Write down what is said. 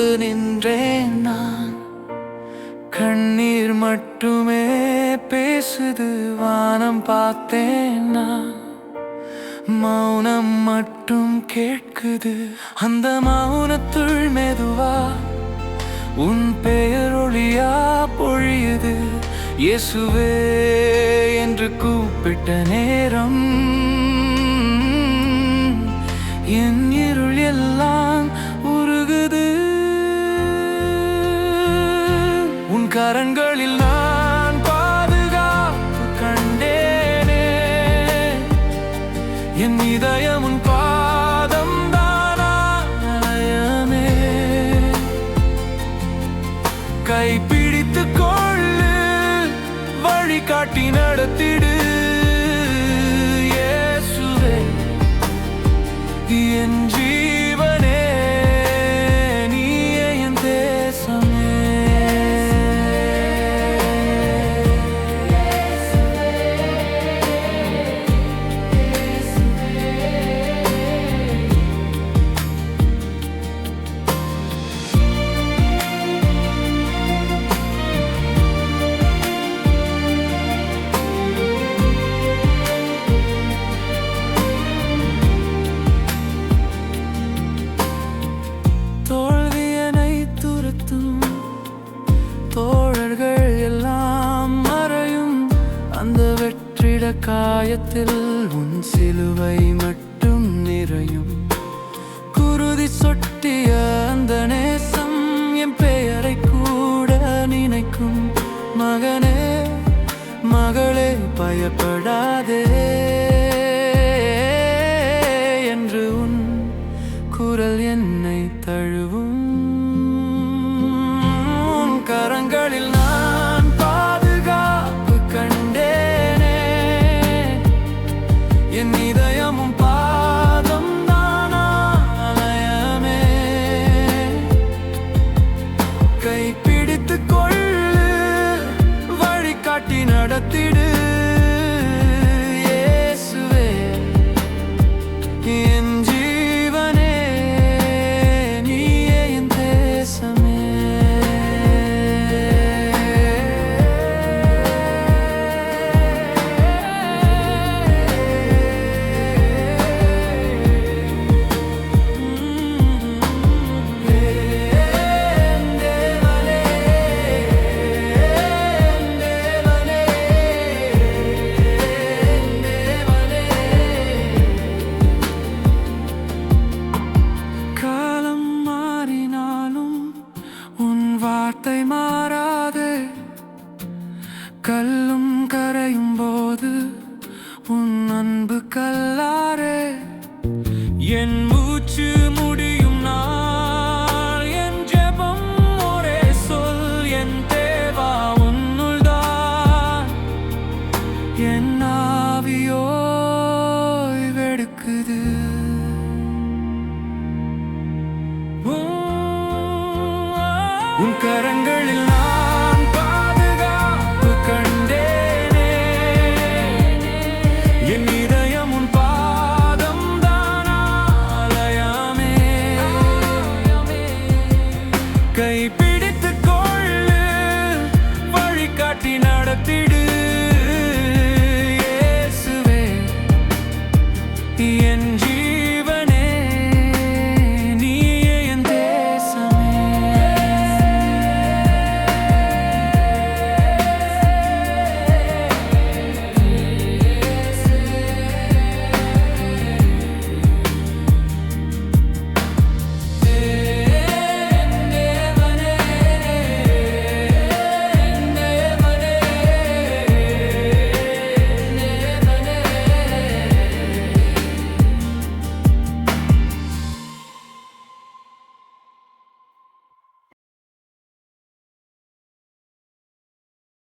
நின்றேன் நான். கண்ணீர் மட்டுமே பேசுது வானம் பார்த்தேன் நான். மௌனம் மட்டும் கேட்குது அந்த மௌனத்துள் மெதுவா. உன் பெயர் ஒளியா பொழியுது இயேசுவே என்று கூப்பிட்ட நேரம். என் இருள் எல்லாம் கரங்களில் நான் பாதுகாப்பு கண்டேனே. என் இதயம் உன் பாதம் தானே கைப்பிடித்து கொள்ளு வழிகாட்டி நடத்திடு. என் ஜீ வெற்றிட காயத்தில் உன் சிலுவை மட்டும் நிறையும். குருதி சொட்டிய அந்த நேசம் என் பெயரை கூட நினைக்கும். மகனே மகளே பயப்படாதே. வார்த்தை மாறாது. கல்லும் கரையும் போது உன் அன்பு கல்லாரே என் மூச்சு உன் கரங்களில் நான்